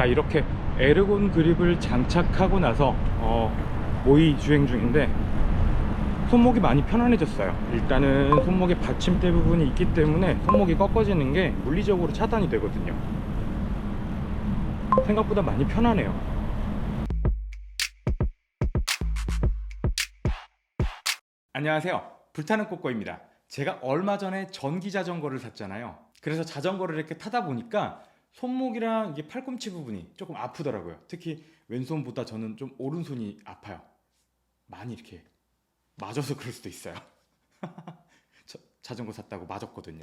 자 이렇게 에르곤 그립을 장착하고 나서 어, 모의 주행 중인데 손목이 많이 편안해졌어요. 일단은 손목에 받침대 부분이 있기 때문에 손목이 꺾어지는 게 물리적으로 차단이 되거든요. 생각보다 많이 편하네요. 안녕하세요. 불타는 꼬꼬입니다. 제가 얼마 전에 전기 자전거를 샀잖아요. 그래서 자전거를 이렇게 타다 보니까 손목이랑 이게 팔꿈치 부분이 조금 아프더라고요. 특히 왼손보다 저는 좀 오른손이 아파요. 많이 이렇게 맞아서 그럴 수도 있어요. 저, 자전거 샀다고 맞았거든요.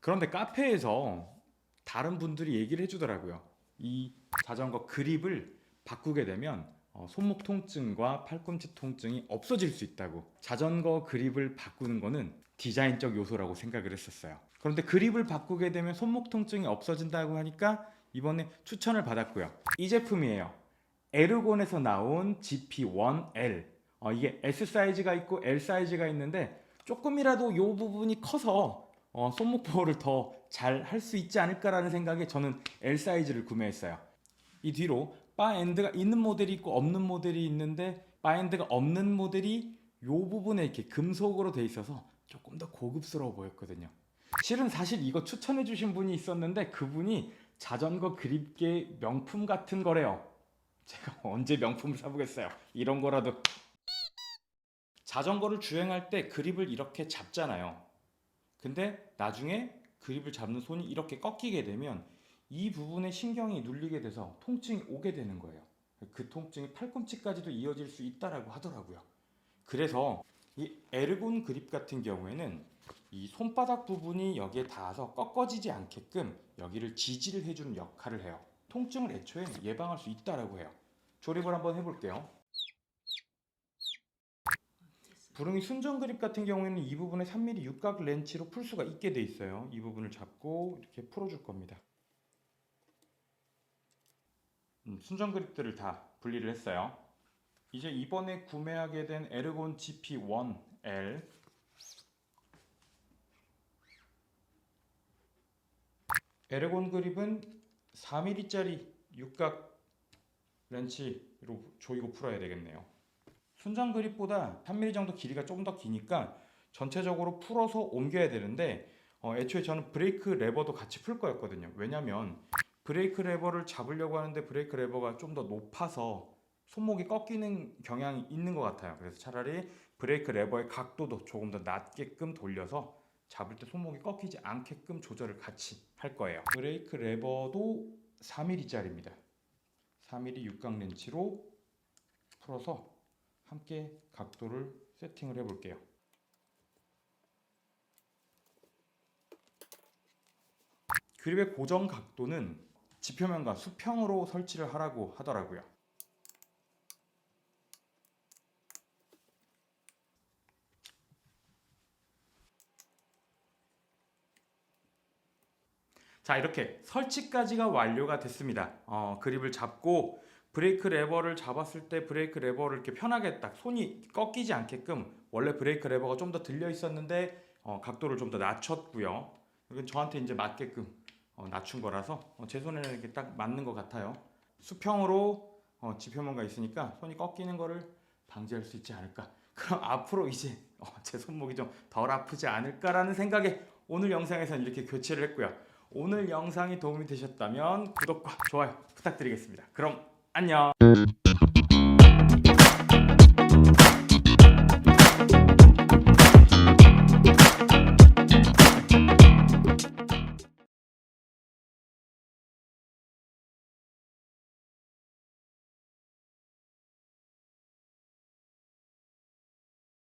그런데 카페에서 다른 분들이 얘기를 해주더라고요. 이 자전거 그립을 바꾸게 되면 어, 손목 통증과 팔꿈치 통증이 없어질 수 있다고 자전거 그립을 바꾸는 거는 디자인적 요소라고 생각을 했었어요. 그런데 그립을 바꾸게 되면 손목 통증이 없어진다고 하니까 이번에 추천을 받았고요. 이 제품이에요. 에르곤에서 나온 GP1L 어, 이게 S 사이즈가 있고 L 사이즈가 있는데 조금이라도 이 부분이 커서 어, 손목 보호를 더 잘 할 수 있지 않을까라는 생각에 저는 L 사이즈를 구매했어요 이 뒤로 바 엔드가 있는 모델이 있고 없는 모델이 있는데 바 엔드가 없는 모델이 이 부분에 이렇게 금속으로 돼 있어서 조금 더 고급스러워 보였거든요. 실은 사실 이거 추천해 주신 분이 있었는데 그분이 자전거 그립계 명품 같은 거래요. 제가 언제 명품을 사보겠어요. 이런 거라도 자전거를 주행할 때 그립을 이렇게 잡잖아요. 근데 나중에 그립을 잡는 손이 이렇게 꺾이게 되면 이 부분에 신경이 눌리게 돼서 통증이 오게 되는 거예요. 그 통증이 팔꿈치까지도 이어질 수 있다라고 하더라고요. 그래서 이 에르곤 그립 같은 경우에는 이 손바닥 부분이 여기에 닿아서 꺾어지지 않게끔 여기를 지지를 해주는 역할을 해요. 통증을 애초에 예방할 수 있다라고 해요. 조립을 한번 해볼게요. 부릉이 순정 그립 같은 경우에는 이 부분에 3mm 육각 렌치로 풀 수가 있게 돼 있어요. 이 부분을 잡고 이렇게 풀어줄 겁니다. 음, 순정 그립들을 다 분리를 했어요. 이제 이번에 구매하게 된 에르곤 GP1L 에르곤 그립은 4mm짜리 육각 렌치로 조이고 풀어야 되겠네요. 순정 그립보다 3mm 정도 길이가 조금 더 기니까 전체적으로 풀어서 옮겨야 되는데 어, 애초에 저는 브레이크 레버도 같이 풀 거였거든요. 왜냐면 브레이크 레버를 잡으려고 하는데 브레이크 레버가 좀 더 높아서 손목이 꺾이는 경향이 있는 것 같아요. 그래서 차라리 브레이크 레버의 각도도 조금 더 낮게끔 돌려서 잡을 때 손목이 꺾이지 않게끔 조절을 같이 할 거예요. 브레이크 레버도 4mm짜리입니다. 4mm 육각 렌치로 풀어서 함께 각도를 세팅을 해볼게요. 그립의 고정 각도는 지표면과 수평으로 설치를 하라고 하더라고요. 자 이렇게 설치까지가 완료가 됐습니다. 어, 그립을 잡고 브레이크 레버를 잡았을 때 브레이크 레버를 이렇게 편하게 딱 손이 꺾이지 않게끔 원래 브레이크 레버가 좀 더 들려 있었는데 어, 각도를 좀 더 낮췄고요. 이건 저한테 이제 맞게끔 어, 낮춘 거라서 어, 제 손에는 이렇게 딱 맞는 것 같아요. 수평으로 어, 지표면가 있으니까 손이 꺾이는 거를 방지할 수 있지 않을까. 그럼 앞으로 이제 어, 제 손목이 좀 덜 아프지 않을까라는 생각에 오늘 영상에서는 이렇게 교체를 했고요. 오늘 영상이 도움이 되셨다면 구독과 좋아요 부탁드리겠습니다. 그럼 안녕.